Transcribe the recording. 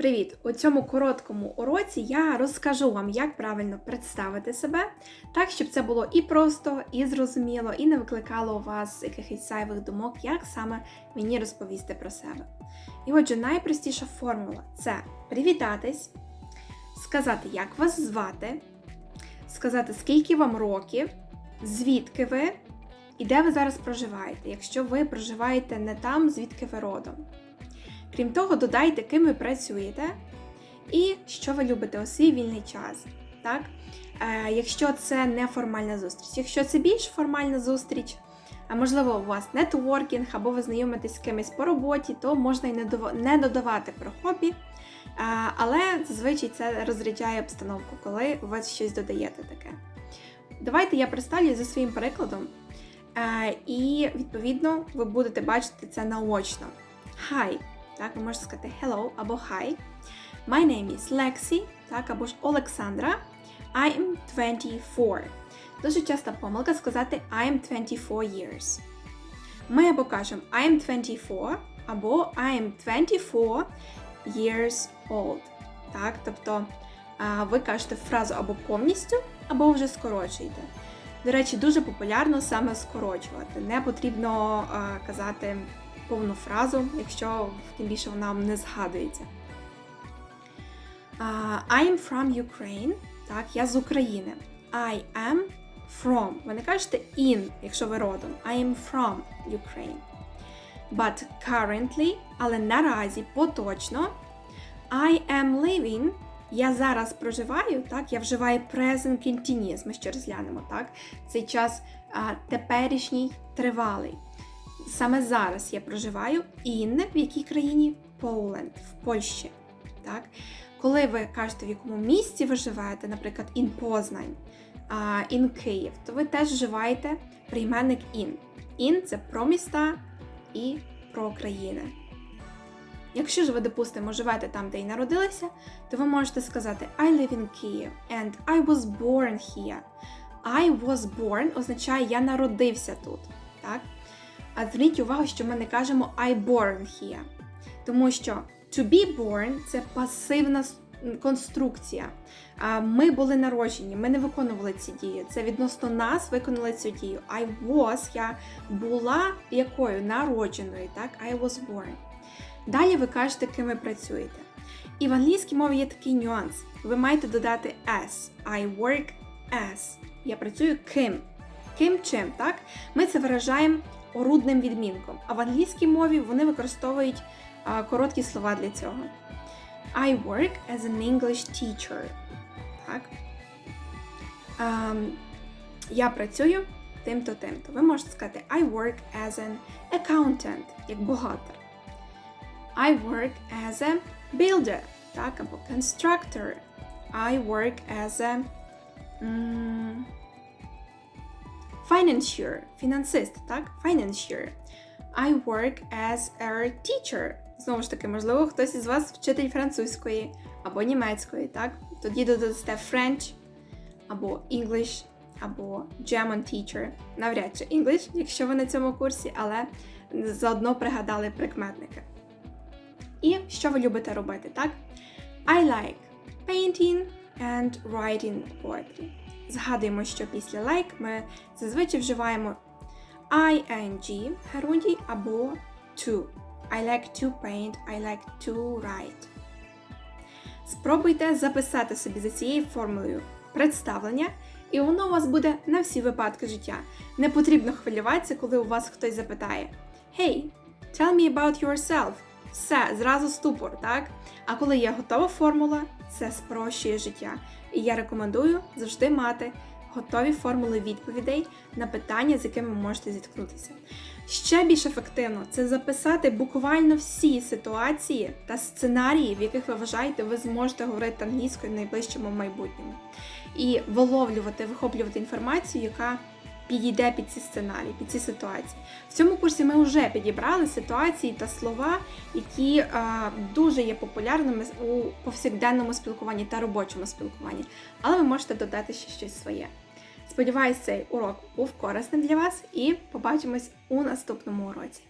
Привіт! У цьому короткому уроці я розкажу вам, як правильно представити себе, так, щоб це було і просто, і зрозуміло, і не викликало у вас якихось зайвих думок, як саме мені розповісти про себе. І отже, найпростіша формула це привітатись, сказати, як вас звати, сказати, скільки вам років, звідки ви і де ви зараз проживаєте, якщо ви проживаєте не там, звідки ви родом. Крім того, додайте, ким ви працюєте і що ви любите у свій вільний час. Так? Е, Якщо це не формальна зустріч, якщо це більш формальна зустріч, а можливо, у вас нетворкінг або ви знайомитесь з кимось по роботі, то можна і не додавати про хобі. Е, але зазвичай це розряджає обстановку, коли ви щось додаєте таке. Давайте я представлю за своїм прикладом, е, і, відповідно, ви будете бачити це наочно. Hi! Так, ви можете сказати hello або hi. My name is Lexi, так, або ж Олександра. I'm 24. Дуже часта помилка сказати I'm 24 years. Ми або кажемо I'm 24 або I'm 24 years old. Так, тобто ви кажете фразу або повністю, або вже скорочуєте. До речі, дуже популярно саме скорочувати. Не потрібно казати повну фразу, якщо тим більше вона не згадується. I am from Ukraine. Так, я з України. I am from. Ви не кажете in, якщо ви родом. I am from Ukraine. But currently, але наразі поточно. I am living. Я зараз проживаю, так, я вживаю present continuous, ми ще розглянемо, так? Цей час а, теперішній тривалий. Саме зараз я проживаю in в якій країні Poland, в Польщі. Так? Коли ви кажете, в якому місті ви живете, наприклад, in Познань, in Київ, то ви теж вживаєте прийменник in. In це про міста і про країни. Якщо ж ви, допустимо, живете там, де й народилися, то ви можете сказати I live in Kyiv and I was born here. I was born означає я народився тут. Так? А зверніть увагу, що ми не кажемо I born here. Тому що to be born це пасивна конструкція. Ми були народжені, ми не виконували ці дії. Це відносно нас виконали цю дію. I was, я була якою народженою, так? I was born. Далі ви кажете, ким ви працюєте. І в англійській мові є такий нюанс. Ви маєте додати S. I work as. Я працюю ким. Ким чим, так? Ми це виражаємо орудним відмінком. А в англійській мові вони використовують короткі слова для цього. I work as an English teacher. Так. А, я працюю тим-то тим-то. Ви можете сказати I work as an accountant, як бухгалтер. I work as a builder, так, або constructor. I work as a. Mm, Financier, фінансист, так? Financier. I work as a teacher. Знову ж таки, можливо, хтось із вас вчитель французької або німецької, так? Тоді додасте French, або English, або German teacher. Навряд чи English, якщо ви на цьому курсі, але заодно пригадали прикметники. І що ви любите робити, так? I like painting and writing poetry. Згадуємо, що після like ми зазвичай вживаємо ing герундій або to. I like to paint, I like to write. Спробуйте записати собі за цією формулою представлення, і воно у вас буде на всі випадки життя. Не потрібно хвилюватися, коли у вас хтось запитає: Hey, tell me about yourself. Все, зразу ступор, так? А коли є готова формула, це спрощує життя. І я рекомендую завжди мати готові формули відповідей на питання, з якими ви можете зіткнутися. Ще більш ефективно це записати буквально всі ситуації та сценарії, в яких ви вважаєте, ви зможете говорити англійською в найближчому майбутньому. І виловлювати, вихоплювати інформацію, яка підійде під ці сценарії, під ці ситуації. В цьому курсі ми вже підібрали ситуації та слова, які е, дуже є популярними у повсякденному спілкуванні та робочому спілкуванні, але ви можете додати ще щось своє. Сподіваюсь, цей урок був корисним для вас і побачимось у наступному уроці.